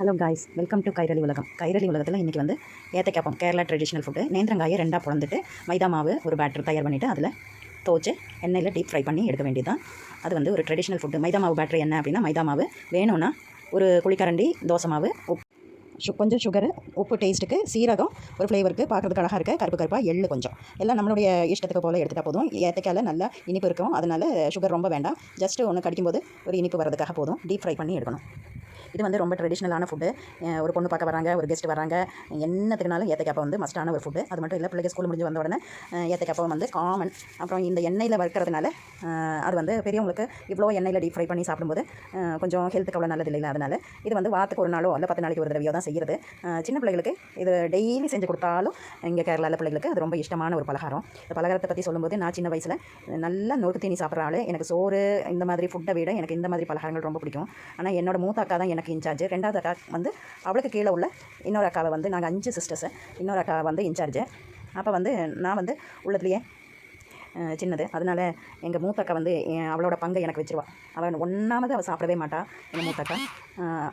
Hello guys welcome to Kairali Ulagam Kairali உலகத்தில் இன்றைக்கி வந்து ஏத்தைக்காப்பம் கேரளா ட்ரெடிஷ்னல் ஃபுட்டு நேந்திரங்காயை ரெண்டாக பிளந்துட்டு மைதா மாவு ஒரு பேட்டர் தயார் பண்ணிவிட்டு அதில் துவச்சி எண்ணெயில் டீப் ஃப்ரை பண்ணி எடுக்க வேண்டியது தான் அது வந்து ஒரு ட்ரெடிஷ்னல் ஃபுட்டு மைதா மாவு பேட்டர் என்ன அப்படின்னா மைதா மாவு வேணும்னா ஒரு குளிக்கரண்டி தோசை மாவு உப் கொஞ்சம் சுகரு உப்பு டேஸ்ட்டுக்கு சீரகம் ஒரு ஃப்ளேவருக்கு பார்க்குறதுக்கு அழகாக இருக்க கருப்பு கருப்பாக எள்ளு கொஞ்சம். எல்லாம் நம்மளுடைய இஷ்டத்துக்கு போல் எடுத்துகிட்டா போதும். ஏத்தைக்கால நல்லா இனிப்பு இருக்கும். அதனால் சுகர் ரொம்ப வேண்டாம். ஜஸ்ட்டு ஒன்று கடிக்கும்போது ஒரு இனிப்பு வரதுக்காக போதும். டீப் ஃப்ரை பண்ணி எடுக்கணும். இது வந்து ரொம்ப ட்ரெடிஷ்னலான ஃபுட்டு ஒரு பொண்ணு பார்க்க வராங்க ஒரு கெஸ்ட் வராங்க என்னத்துக்குனாலும் ஏத்தக்காப்பா வந்து மஸ்டான ஒரு ஃபுட்டு அது மட்டும் இல்லை பிள்ளைங்க ஸ்கூல் முடிஞ்சு வந்த உடனே ஏத்தைக்காப்பா வந்து காமன் அப்புறம் இந்த எண்ணெயில் வறுக்கிறதுனால அது வந்து பெரியவங்களுக்கு இவ்வளோ எண்ணெயில் டீப் ஃப்ரை பண்ணி சாப்பிடும்போது கொஞ்சம் ஹெல்த்துக்கு அவ்வளோ நல்லது இல்லை அதனால் இது வந்து வாரத்துக்கு ஒரு நாளோ இல்லை பத்து நாளைக்கு ஒரு தடவையோ தான் செய்கிறது சின்ன பிள்ளைகளுக்கு இது டெய்லி செஞ்சு கொடுத்தாலும் இங்கே கேரளாவில் பிள்ளைகளுக்கு அது ரொம்ப இஷ்டமான ஒரு பலகாரம். இந்த பலகாரத்தை பற்றி சொல்லும்போது நான் சின்ன வயசில் நல்லா நொறுக்கு தீனி சாப்பிட்ற ஆள் எனக்கு சோறு இந்த மாதிரி ஃபுட்டை விட எனக்கு இந்த மாதிரி பலகாரங்கள் ரொம்ப பிடிக்கும். ஆனால் என்னோட மூத்த அக்கா தான் எனக்கு இன்சார்ஜ் ரெண்டாவது அக்கா வந்து அவளுக்கு கீழே உள்ள இன்னொரு அக்காவை வந்து நாங்கள் அஞ்சு சிஸ்டர்ஸு இன்னொரு அக்கா வந்து இன்சார்ஜு அப்போ வந்து நான் வந்து உள்ளதுலையே சின்னது. அதனால் எங்கள் மூத்தக்கா வந்து என் அவளோட பங்கை எனக்கு வச்சிருவா. அவள் ஒன்றாமது அவள் சாப்பிடவே மாட்டாள் எங்கள் மூத்தக்கா.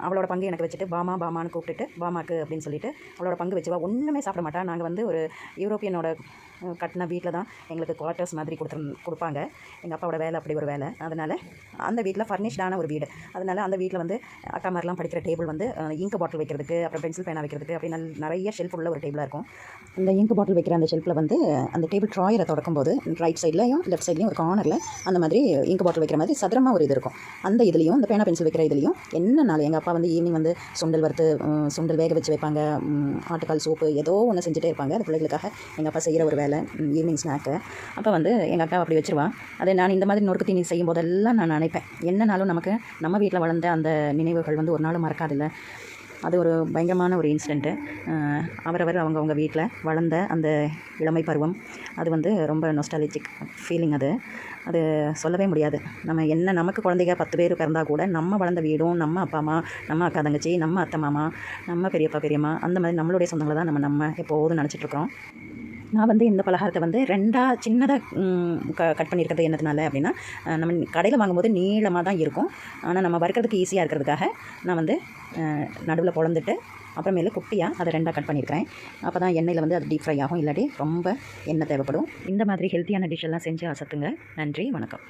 அவளோட பங்கு எனக்கு வச்சுட்டு பாமா பாமான்னு கூப்பிட்டுட்டு பாமாக்கு அப்படின்னு சொல்லிட்டு அவளோட பங்கு வச்சுவா ஒன்றுமே சாப்பிட மாட்டா. நாங்கள் வந்து ஒரு யூரோப்பியனோட கட்டின வீட்டில் தான் எங்களுக்கு குவார்ட்டர்ஸ் மாதிரி கொடுத்துரு கொடுப்பாங்க. எங்கள் அப்பாவோட வேலை அப்படி ஒரு வேலை. அதனால் அந்த வீட்டில் ஃபர்னிஷ்டான ஒரு வீடு. அதனால் அந்த வீட்டில் வந்து அக்கா மாதிரிலாம் படிக்கிற டேபிள் வந்து இங்க் பாட்டில் வைக்கிறதுக்கு அப்புறம் பென்சில் பேனா வைக்கிறதுக்கு அப்படி நல்ல நிறைய ஷெல்ஃப் உள்ள ஒரு டேபிளாக இருக்கும். இந்த இங்க் பாட்டில் வைக்கிற அந்த ஷெல்ஃபில் வந்து அந்த டேபிள் ட்ராயரை தொடக்கும்போது ரைட் சைட்லையும் லெஃப்ட் சைட்லையும் ஒரு கார்னரில் அந்த மாதிரி இங்க் பாட்டில் வைக்கிற மாதிரி சதுரமாக ஒரு இது இருக்கும். அந்த இதுலேயும் இந்த பேனா பென்சில் வைக்கிற இதுலேயும் என்ன நாள் எங்கள் அப்பா வந்து ஈவினிங் வந்து சுண்டல் வறுத்து சுண்டல் வேக வச்சு வைப்பாங்க. ஆட்டுக்கால் சூப்பு ஏதோ ஒன்று செஞ்சுட்டே இருப்பாங்க. அது பிள்ளைகளுக்காக எங்கள் அப்பா செய்கிற ஒரு வேலை ஈவினிங் ஸ்நாக்கு அப்போ வந்து எங்கள் அக்கா அப்படி வச்சுருவான் அதை நான் இந்த மாதிரி நொறுக்கு தீனி செய்யும் போதெல்லாம் நான் நினைப்பேன். என்னனாலும் நமக்கு நம்ம வீட்டில் வளர்ந்த அந்த நினைவுகள் வந்து ஒரு நாளும் மறக்காதில்ல. அது ஒரு பயங்கரமான ஒரு இன்சிடெண்ட்டு அவரவர் அவங்கவுங்க வீட்டில் வளர்ந்த அந்த இளமை பருவம். அது வந்து ரொம்ப நொஸ்டாலஜிக் ஃபீலிங் அது. அது சொல்லவே முடியாது. நம்ம என்ன நமக்கு குழந்தைங்க பத்து பேர் பிறந்தா கூட நம்ம வளர்ந்த வீடும் நம்ம அப்பா அம்மா நம்ம அக்கா தங்கச்சி நம்ம அத்தை மாமா நம்ம பெரியப்பா பெரியம்மா அந்த மாதிரி நம்மளுடைய சொந்தங்களை தான் நம்ம நம்ம எப்போதும் நினச்சிட்ருக்கோம் நான் வந்து இந்த பலகாரத்தை வந்து ரெண்டாக சின்னதாக க கட் பண்ணியிருக்கிறது என்னதுனால அப்படின்னா நம்ம கடையில் வாங்கும்போது நீளமாக தான் இருக்கும். ஆனால் நம்ம வறுக்கிறதுக்கு ஈஸியாக இருக்கிறதுக்காக நான் வந்து நடுவில் பொழந்துட்டு அப்புறமேலு குட்டியாக அதை ரெண்டாக கட் பண்ணியிருக்கிறேன். அப்போ தான் எண்ணெயில் வந்து அது டீப் ஃப்ரை ஆகும். இல்லாட்டி ரொம்ப எண்ணெய் தேவைப்படும். இந்த மாதிரி ஹெல்த்தியான டிஷ்ஷெல்லாம் செஞ்சு அசத்துங்க. நன்றி வணக்கம்.